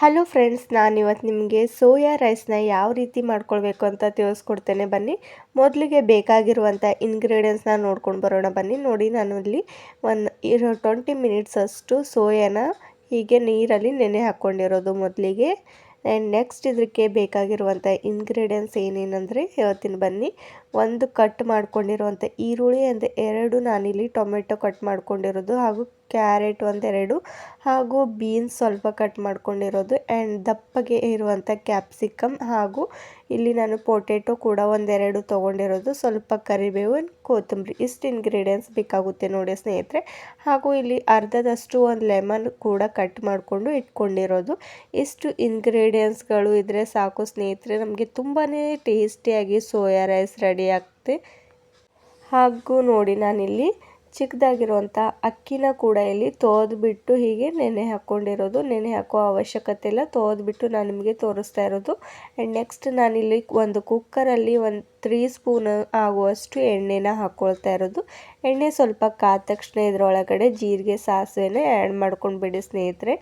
Hello friends ನಾನು ಇವತ್ತು ನಿಮಗೆ ಸೋಯಾ ರೈಸ್ನ ಯಾವ ರೀತಿ ಮಾಡ್ಕೊಳ್ಬೇಕು ಅಂತ ತಿಳಿಸ್ಕೊಡ್ತೇನೆ. ಬನ್ನಿ, ಮೊದಲಿಗೆ ಬೇಕಾಗಿರುವಂಥ ಇಂಗ್ರೀಡಿಯೆಂಟ್ಸ್ನ ನೋಡ್ಕೊಂಡು ಬರೋಣ. ಬನ್ನಿ, ನೋಡಿ ನಾನು ಇಲ್ಲಿ ಒಂದು ಇರೋ ಟ್ವೆಂಟಿ ಮಿನಿಟ್ಸ್ ಅಷ್ಟು ಸೋಯಾನ ಹೀಗೆ ನೀರಲ್ಲಿ ನೆನೆ ಹಾಕ್ಕೊಂಡಿರೋದು ಮೊದಲಿಗೆ. ಆ್ಯಂಡ್ ನೆಕ್ಸ್ಟ್ ಇದಕ್ಕೆ ಬೇಕಾಗಿರುವಂಥ ಇಂಗ್ರೀಡಿಯೆಂಟ್ಸ್ ಏನೇನಂದರೆ ಹೇಳ್ತೀನಿ. ಬನ್ನಿ ಒಂದು ಕಟ್ ಮಾಡ್ಕೊಂಡಿರುವಂತ. ಈರುಳ್ಳಿ ಅಂದರೆ ಎರಡು ನಾನಿಲ್ಲಿ ಟೊಮೆಟೊ ಕಟ್ ಮಾಡ್ಕೊಂಡಿರೋದು ಹಾಗೂ ಕ್ಯಾರೆಟ್ ಒಂದೆರಡು ಹಾಗೂ ಬೀನ್ಸ್ ಸ್ವಲ್ಪ ಕಟ್ ಮಾಡ್ಕೊಂಡಿರೋದು. ಆ್ಯಂಡ್ ದಪ್ಪಗೆ ಇರುವಂಥ ಕ್ಯಾಪ್ಸಿಕಮ್ ಹಾಗೂ ಇಲ್ಲಿ ನಾನು ಪೊಟೆಟೊ ಕೂಡ ಒಂದೆರಡು ತೊಗೊಂಡಿರೋದು. ಸ್ವಲ್ಪ ಕರಿಬೇವು ಕೊತ್ತಂಬರಿ. ಇಷ್ಟು ಇಂಗ್ರೀಡಿಯೆಂಟ್ಸ್ ಬೇಕಾಗುತ್ತೆ ನೋಡಿ ಸ್ನೇಹಿತರೆ. ಹಾಗೂ ಇಲ್ಲಿ ಅರ್ಧದಷ್ಟು ಒಂದು ಲೆಮನ್ ಕೂಡ ಕಟ್ ಮಾಡಿಕೊಂಡು ಇಟ್ಕೊಂಡಿರೋದು. ಇಷ್ಟು ಇಂಗ್ರೀಡಿಯೆಂಟ್ಸ್ಗಳು ಇದ್ದರೆ ಸಾಕು ಸ್ನೇಹಿತರೆ. ನಮಗೆ ತುಂಬಾ ಟೇಸ್ಟಿಯಾಗಿ ಸೋಯಾ ರೈಸ್ ರೆಡಿ ಆಗುತ್ತೆ ಹಾಗೂ ನೋಡಿ, ನಾನಿಲ್ಲಿ ಚಿಕ್ಕದಾಗಿರುವಂಥ ಅಕ್ಕಿನ ಕೂಡ ಇಲ್ಲಿ ಬಿಟ್ಟು ಹೀಗೆ ನೆನೆ ಹಾಕ್ಕೊಂಡಿರೋದು ನೆನೆ ಹಾಕೋ ಅವಶ್ಯಕತೆ ಇಲ್ಲ. ಬಿಟ್ಟು ನಾನು ನಿಮಗೆ ತೋರಿಸ್ತಾ ಇರೋದು. ಆ್ಯಂಡ್ ನೆಕ್ಸ್ಟ್ ನಾನಿಲ್ಲಿ ಒಂದು ಕುಕ್ಕರಲ್ಲಿ ಒಂದು ತ್ರೀ ಸ್ಪೂನ್ ಆಗುವಷ್ಟು ಎಣ್ಣೆನ ಹಾಕ್ಕೊಳ್ತಾ ಇರೋದು. ಎಣ್ಣೆ ಸ್ವಲ್ಪ ಕಾದ ತಕ್ಷಣ ಇದರೊಳಗಡೆ ಜೀರಿಗೆ, ಸಾಸಿವೆನ ಆ್ಯಡ್ ಮಾಡ್ಕೊಂಡು ಬಿಡಿ ಸ್ನೇಹಿತರೆ.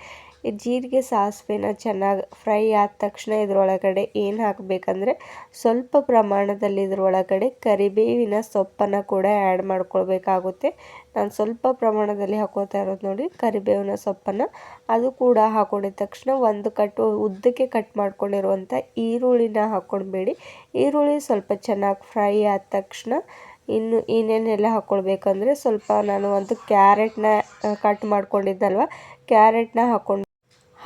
ಜೀರಿಗೆ ಸಾಸಿವೆನ ಚೆನ್ನಾಗಿ ಫ್ರೈ ಆದ ತಕ್ಷಣ ಇದರೊಳಗಡೆ ಏನು ಹಾಕಬೇಕಂದ್ರೆ ಸ್ವಲ್ಪ ಪ್ರಮಾಣದಲ್ಲಿ ಇದರೊಳಗಡೆ ಕರಿಬೇವಿನ ಸೊಪ್ಪನ್ನು ಕೂಡ ಆ್ಯಡ್ ಮಾಡ್ಕೊಳ್ಬೇಕಾಗುತ್ತೆ. ನಾನು ಸ್ವಲ್ಪ ಪ್ರಮಾಣದಲ್ಲಿ ಹಾಕೋತಾ ಇರೋದು ನೋಡಿ, ಕರಿಬೇವಿನ ಸೊಪ್ಪನ್ನು ಅದು ಕೂಡ ಹಾಕೊಂಡಿದ ತಕ್ಷಣ ಒಂದು ಕಟ್ ಉದ್ದಕ್ಕೆ ಕಟ್ ಮಾಡ್ಕೊಂಡಿರುವಂಥ ಈರುಳ್ಳಿನ ಹಾಕ್ಕೊಳ್ಬೇಡಿ ಈರುಳ್ಳಿ ಸ್ವಲ್ಪ ಚೆನ್ನಾಗಿ ಫ್ರೈ ಆದ ತಕ್ಷಣ ಇನ್ನು ಏನೇನೆಲ್ಲ ಹಾಕ್ಕೊಳ್ಬೇಕಂದ್ರೆ ಸ್ವಲ್ಪ ನಾನು ಒಂದು ಕ್ಯಾರೆಟ್ನ ಕಟ್ ಮಾಡ್ಕೊಂಡಿದ್ದಲ್ವ, ಕ್ಯಾರೆಟ್ನ ಹಾಕ್ಕೊಂಡು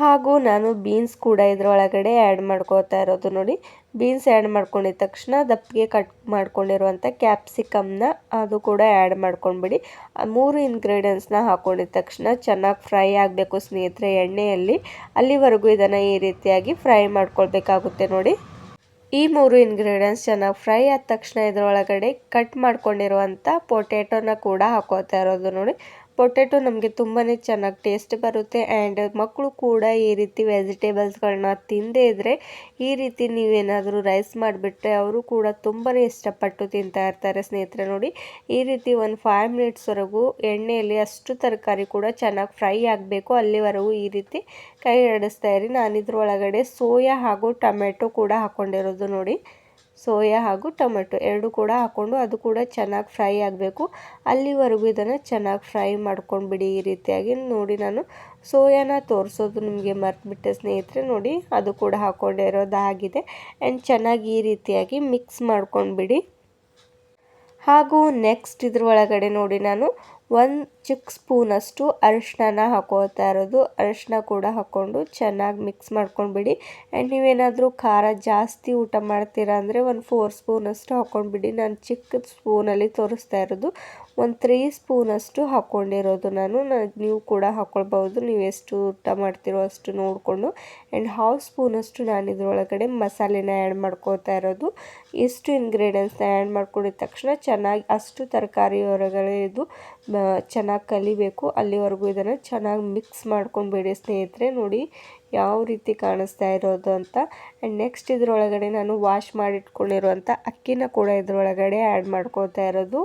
ಹಾಗೂ ನಾನು ಬೀನ್ಸ್ ಕೂಡ ಇದರೊಳಗಡೆ ಆ್ಯಡ್ ಮಾಡ್ಕೋತಾ ಇರೋದು ನೋಡಿ. ಬೀನ್ಸ್ ಆ್ಯಡ್ ಮಾಡ್ಕೊಂಡಿದ ತಕ್ಷಣ ದಪ್ಪಿಗೆ ಕಟ್ ಮಾಡ್ಕೊಂಡಿರುವಂಥ ಕ್ಯಾಪ್ಸಿಕಮ್ನ ಅದು ಕೂಡ ಆ್ಯಡ್ ಮಾಡ್ಕೊಂಡ್ಬಿಡಿ. ಮೂರು ಇಂಗ್ರೀಡಿಯೆಂಟ್ಸ್ನ ಹಾಕೊಂಡಿದ ತಕ್ಷಣ ಚೆನ್ನಾಗಿ ಫ್ರೈ ಆಗಬೇಕು ಸ್ನೇಹಿತರೆ ಎಣ್ಣೆಯಲ್ಲಿ. ಅಲ್ಲಿವರೆಗೂ ಇದನ್ನು ಈ ರೀತಿಯಾಗಿ ಫ್ರೈ ಮಾಡ್ಕೊಳ್ಬೇಕಾಗುತ್ತೆ ನೋಡಿ. ಈ ಮೂರು ಇಂಗ್ರೀಡಿಯೆಂಟ್ಸ್ ಚೆನ್ನಾಗಿ ಫ್ರೈ ಆದ ತಕ್ಷಣ ಇದರೊಳಗಡೆ ಕಟ್ ಮಾಡ್ಕೊಂಡಿರುವಂಥ ಪೊಟ್ಯಾಟೋನ ಕೂಡ ಹಾಕೋತಾ ಇರೋದು ನೋಡಿ. ಪೊಟ್ಯಾಟೊ ನಮಗೆ ತುಂಬಾ ಚೆನ್ನಾಗಿ ಟೇಸ್ಟ್ ಬರುತ್ತೆ ಆ್ಯಂಡ್ ಮಕ್ಕಳು ಕೂಡ ಈ ರೀತಿ ವೆಜಿಟೇಬಲ್ಸ್ಗಳನ್ನ ತಿಂದೇ ಇದ್ದರೆ ಈ ರೀತಿ ನೀವೇನಾದರೂ ರೈಸ್ ಮಾಡಿಬಿಟ್ರೆ ಅವರು ಕೂಡ ತುಂಬಾ ಇಷ್ಟಪಟ್ಟು ತಿಂತಾ ಇರ್ತಾರೆ ಸ್ನೇಹಿತರೆ ನೋಡಿ. ಈ ರೀತಿ ಒಂದು ಫೈವ್ ಮಿನಿಟ್ಸ್ವರೆಗೂ ಎಣ್ಣೆಯಲ್ಲಿ ಅಷ್ಟು ತರಕಾರಿ ಕೂಡ ಚೆನ್ನಾಗಿ ಫ್ರೈ ಆಗಬೇಕು. ಅಲ್ಲಿವರೆಗೂ ಈ ರೀತಿ ಕೈ ಆಡಿಸ್ತಾ ಇರಿ. ನಾನು ಇದ್ರೊಳಗಡೆ ಸೋಯಾ ಹಾಗೂ ಟೊಮೆಟೊ ಕೂಡ ಹಾಕ್ಕೊಂಡಿರೋದು ನೋಡಿ. ಸೋಯಾ ಹಾಗೂ ಟೊಮೆಟೊ ಎರಡು ಕೂಡ ಹಾಕ್ಕೊಂಡು ಅದು ಕೂಡ ಚೆನ್ನಾಗಿ ಫ್ರೈ ಆಗಬೇಕು. ಅಲ್ಲಿವರೆಗೂ ಇದನ್ನು ಚೆನ್ನಾಗಿ ಫ್ರೈ ಮಾಡ್ಕೊಂಡ್ಬಿಡಿ ಈ ರೀತಿಯಾಗಿ. ನೋಡಿ ನಾನು ಸೋಯಾನ ತೋರಿಸೋದು ನಿಮಗೆ ಮರ್ತುಬಿಟ್ಟೆ ಸ್ನೇಹಿತರೆ. ನೋಡಿ ಅದು ಕೂಡ ಹಾಕ್ಕೊಂಡಿರೋದಾಗಿದೆ ಆ್ಯಂಡ್ ಚೆನ್ನಾಗಿ ಈ ರೀತಿಯಾಗಿ ಮಿಕ್ಸ್ ಮಾಡ್ಕೊಂಡ್ಬಿಡಿ. ಹಾಗೂ ನೆಕ್ಸ್ಟ್ ಇದ್ರ ಒಳಗಡೆ ನೋಡಿ ನಾನು ಒಂದು ಚಿಕ್ಕ ಸ್ಪೂನಷ್ಟು ಅರಿಶಿಣನ ಹಾಕೋತಾ ಇರೋದು. ಅರಿಶಿಣ ಕೂಡ ಹಾಕ್ಕೊಂಡು ಚೆನ್ನಾಗಿ ಮಿಕ್ಸ್ ಮಾಡ್ಕೊಂಡ್ಬಿಡಿ. ಆ್ಯಂಡ್ ನೀವೇನಾದರೂ ಖಾರ ಜಾಸ್ತಿ ಊಟ ಮಾಡ್ತೀರಾ ಅಂದರೆ ಒಂದು ಫೋರ್ ಸ್ಪೂನಷ್ಟು ಹಾಕ್ಕೊಂಡ್ಬಿಡಿ. ನಾನು ಚಿಕ್ಕ ಸ್ಪೂನಲ್ಲಿ ತೋರಿಸ್ತಾ ಇರೋದು. ಒಂದು ತ್ರೀ ಸ್ಪೂನಷ್ಟು ಹಾಕ್ಕೊಂಡಿರೋದು ನಾನು. ನೀವು ಕೂಡ ಹಾಕ್ಕೊಳ್ಬೋದು ನೀವು ಎಷ್ಟು ಊಟ ಮಾಡ್ತಿರೋ ಅಷ್ಟು ನೋಡಿಕೊಂಡು. ಆ್ಯಂಡ್ ಹಾಫ್ ಸ್ಪೂನಷ್ಟು ನಾನು ಇದರೊಳಗಡೆ ಮಸಾಲೆನ ಆ್ಯಡ್ ಮಾಡ್ಕೋತಾ ಇರೋದು. ಇಷ್ಟು ಇಂಗ್ರೀಡಿಯೆಂಟ್ಸ್ನ ಆ್ಯಡ್ ಮಾಡ್ಕೊಂಡಿದ ತಕ್ಷಣ ಚೆನ್ನಾಗಿ ಅಷ್ಟು ತರಕಾರಿ ಹೊರಗಡೆ ಇದು ಚೆನ್ನಾಗಿ ಕಲಿಬೇಕು. ಅಲ್ಲಿವರೆಗೂ ಇದನ್ನು ಚೆನ್ನಾಗಿ ಮಿಕ್ಸ್ ಮಾಡ್ಕೊಂಡ್ಬೇಡಿ ಸ್ನೇಹಿತರೆ. ನೋಡಿ ಯಾವ ರೀತಿ ಕಾಣಿಸ್ತಾ ಇರೋದು ಅಂತ. ಆ್ಯಂಡ್ ನೆಕ್ಸ್ಟ್ ಇದರೊಳಗಡೆ ನಾನು ವಾಶ್ ಮಾಡಿಟ್ಕೊಂಡಿರುವಂಥ ಅಕ್ಕಿನ ಕೂಡ ಇದರೊಳಗಡೆ ಆ್ಯಡ್ ಮಾಡ್ಕೋತಾ ಇರೋದು.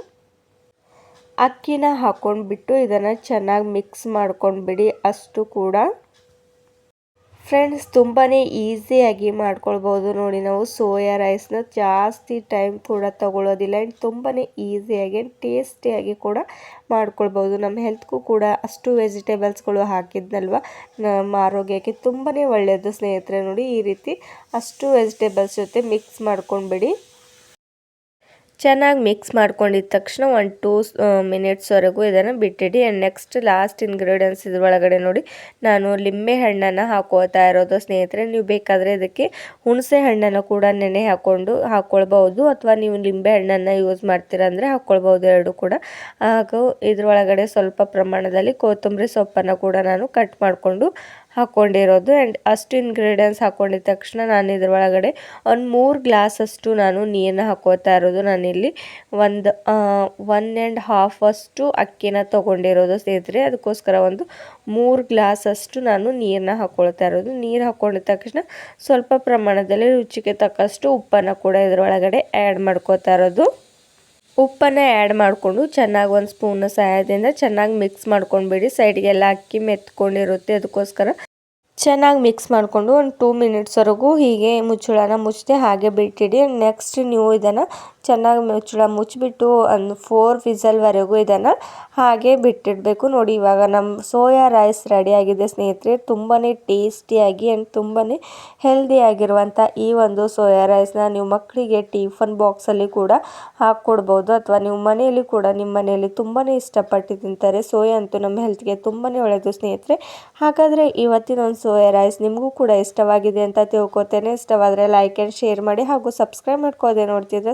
ಅಕ್ಕಿನ ಹಾಕ್ಕೊಂಡ್ಬಿಟ್ಟು ಇದನ್ನು ಚೆನ್ನಾಗಿ ಮಿಕ್ಸ್ ಮಾಡ್ಕೊಂಡ್ಬಿಡಿ ಅಷ್ಟು ಕೂಡ. ಫ್ರೆಂಡ್ಸ್ ತುಂಬಾ ಈಸಿಯಾಗಿ ಮಾಡ್ಕೊಳ್ಬೋದು ನೋಡಿ ನಾವು. ಸೋಯಾ ರೈಸ್ನ ಜಾಸ್ತಿ ಟೈಮ್ ಕೂಡ ತಗೊಳ್ಳೋದಿಲ್ಲ ಆ್ಯಂಡ್ ತುಂಬಾ ಈಸಿಯಾಗಿ ಟೇಸ್ಟಿಯಾಗಿ ಕೂಡ ಮಾಡ್ಕೊಳ್ಬೋದು. ನಮ್ಮ ಹೆಲ್ತ್ಗೂ ಕೂಡ ಅಷ್ಟು ವೆಜಿಟೇಬಲ್ಸ್ಗಳು ಹಾಕಿದ್ನಲ್ವ? ನಮ್ಮ ಆರೋಗ್ಯಕ್ಕೆ ತುಂಬಾ ಒಳ್ಳೆಯದು ಸ್ನೇಹಿತರೆ ನೋಡಿ ಈ ರೀತಿ ಅಷ್ಟು ವೆಜಿಟೇಬಲ್ಸ್ ಜೊತೆ ಮಿಕ್ಸ್ ಮಾಡ್ಕೊಂಡ್ಬಿಡಿ. ಚೆನ್ನಾಗಿ ಮಿಕ್ಸ್ ಮಾಡ್ಕೊಂಡಿದ್ದ ತಕ್ಷಣ ಒಂದು ಟೂ ಮಿನಿಟ್ಸ್ವರೆಗೂ ಇದನ್ನು ಬಿಟ್ಟಿಡಿ. ಆ್ಯಂಡ್ ನೆಕ್ಸ್ಟ್ ಲಾಸ್ಟ್ ಇಂಗ್ರೀಡಿಯೆಂಟ್ಸ್ ಇದ್ರೊಳಗಡೆ ನೋಡಿ, ನಾನು ಲಿಂಬೆ ಹಣ್ಣನ್ನು ಹಾಕೋತಾ ಇರೋದು. ಸ್ನೇಹಿತರೆ, ನೀವು ಬೇಕಾದರೆ ಇದಕ್ಕೆ ಹುಣಸೆ ಹಣ್ಣನ್ನು ಕೂಡ ನೆನೆ ಹಾಕ್ಕೊಂಡು ಹಾಕ್ಕೊಳ್ಬೋದು ಅಥವಾ ನೀವು ಲಿಂಬೆ ಹಣ್ಣನ್ನು ಯೂಸ್ ಮಾಡ್ತೀರಾ ಅಂದರೆ ಹಾಕ್ಕೊಳ್ಬೋದು ಎರಡು ಕೂಡ. ಹಾಗೂ ಇದ್ರೊಳಗಡೆ ಸ್ವಲ್ಪ ಪ್ರಮಾಣದಲ್ಲಿ ಕೊತ್ತಂಬರಿ ಸೊಪ್ಪನ್ನು ಕೂಡ ನಾನು ಕಟ್ ಮಾಡಿಕೊಂಡು ಹಾಕ್ಕೊಂಡಿರೋದು ಆ್ಯಂಡ್ ಅಷ್ಟು ಇಂಗ್ರೀಡಿಯೆಂಟ್ಸ್ ಹಾಕ್ಕೊಂಡಿದ ತಕ್ಷಣ ನಾನು ಇದ್ರೊಳಗಡೆ ಒಂದು ಮೂರು ಗ್ಲಾಸಷ್ಟು ನಾನು ನೀರನ್ನ ಹಾಕೋತಾ ಇರೋದು. ನಾನಿಲ್ಲಿ ಒಂದು ಒನ್ ಆ್ಯಂಡ್ ಹಾಫ್ ಅಷ್ಟು ಅಕ್ಕಿನ ತೊಗೊಂಡಿರೋದು ಸೇರಿದ್ರೆ ಅದಕ್ಕೋಸ್ಕರ ಒಂದು ಮೂರು ಗ್ಲಾಸಷ್ಟು ನಾನು ನೀರನ್ನ ಹಾಕ್ಕೊಳ್ತಾ ಇರೋದು. ನೀರು ಹಾಕ್ಕೊಂಡಿದ ತಕ್ಷಣ ಸ್ವಲ್ಪ ಪ್ರಮಾಣದಲ್ಲಿ ರುಚಿಗೆ ತಕ್ಕಷ್ಟು ಉಪ್ಪನ್ನು ಕೂಡ ಇದರೊಳಗಡೆ ಆ್ಯಡ್ ಮಾಡ್ಕೋತಾ ಇರೋದು. ಉಪ್ಪನ್ನು ಆ್ಯಡ್ ಮಾಡಿಕೊಂಡು ಚೆನ್ನಾಗಿ ಒಂದು ಸ್ಪೂನ್ ಸಹಾಯದಿಂದ ಚೆನ್ನಾಗಿ ಮಿಕ್ಸ್ ಮಾಡ್ಕೊಂಡ್ಬಿಡಿ. ಸೈಡ್ಗೆಲ್ಲ ಅಕ್ಕಿ ಮೆತ್ಕೊಂಡಿರುತ್ತೆ ಅದಕ್ಕೋಸ್ಕರ ಚೆನ್ನಾಗಿ ಮಿಕ್ಸ್ ಮಾಡಿಕೊಂಡು ಒಂದು ಟೂ ಮಿನಿಟ್ಸ್ವರೆಗೂ ಹೀಗೆ ಮುಚ್ಚಳನ ಮುಚ್ಚದೆ ಹಾಗೆ ಬಿಟ್ಟಿಡಿ. ನೆಕ್ಸ್ಟ್ ನೀವು ಇದನ್ನು ಚೆನ್ನಾಗಿ ಮುಚ್ಚಳ ಮುಚ್ಚಿಬಿಟ್ಟು ಒಂದು ಫೋರ್ ವಿಸಲ್ವರೆಗೂ ಇದನ್ನು ಹಾಗೆ ಬಿಟ್ಟಿಡಬೇಕು. ನೋಡಿ, ಇವಾಗ ನಮ್ಮ ಸೋಯಾ ರೈಸ್ ರೆಡಿಯಾಗಿದೆ ಸ್ನೇಹಿತರೆ. ತುಂಬಾ ಟೇಸ್ಟಿಯಾಗಿ ಆ್ಯಂಡ್ ತುಂಬಾ ಹೆಲ್ದಿ ಆಗಿರುವಂಥ ಈ ಒಂದು ಸೋಯಾ ರೈಸ್ನ ನೀವು ಮಕ್ಕಳಿಗೆ ಟಿಫನ್ ಬಾಕ್ಸಲ್ಲಿ ಕೂಡ ಹಾಕ್ಕೊಡ್ಬೋದು. ಅಥವಾ ನೀವು ಮನೆಯಲ್ಲಿ ಕೂಡ ನಿಮ್ಮ ಮನೆಯಲ್ಲಿ ತುಂಬಾ ಇಷ್ಟಪಟ್ಟು ತಿಂತಾರೆ. ಸೋಯಾ ಅಂತೂ ನಮ್ಮ ಹೆಲ್ತ್ಗೆ ತುಂಬಾ ಒಳ್ಳೆಯದು ಸ್ನೇಹಿತರೆ. ಹಾಗಾದರೆ ಇವತ್ತಿನ ಒಂದು ಸೋಯಾ ರೈಸ್ ನಿಮಗೂ ಕೂಡ ಇಷ್ಟವಾಗಿದೆ ಅಂತ ತಿಳ್ಕೊತೇನೆ. ಇಷ್ಟವಾದರೆ ಲೈಕ್ ಆ್ಯಂಡ್ ಶೇರ್ ಮಾಡಿ ಹಾಗೂ ಸಬ್ಸ್ಕ್ರೈಬ್ ಮಾಡ್ಕೋದೆ ನೋಡ್ತಿದ್ರೆ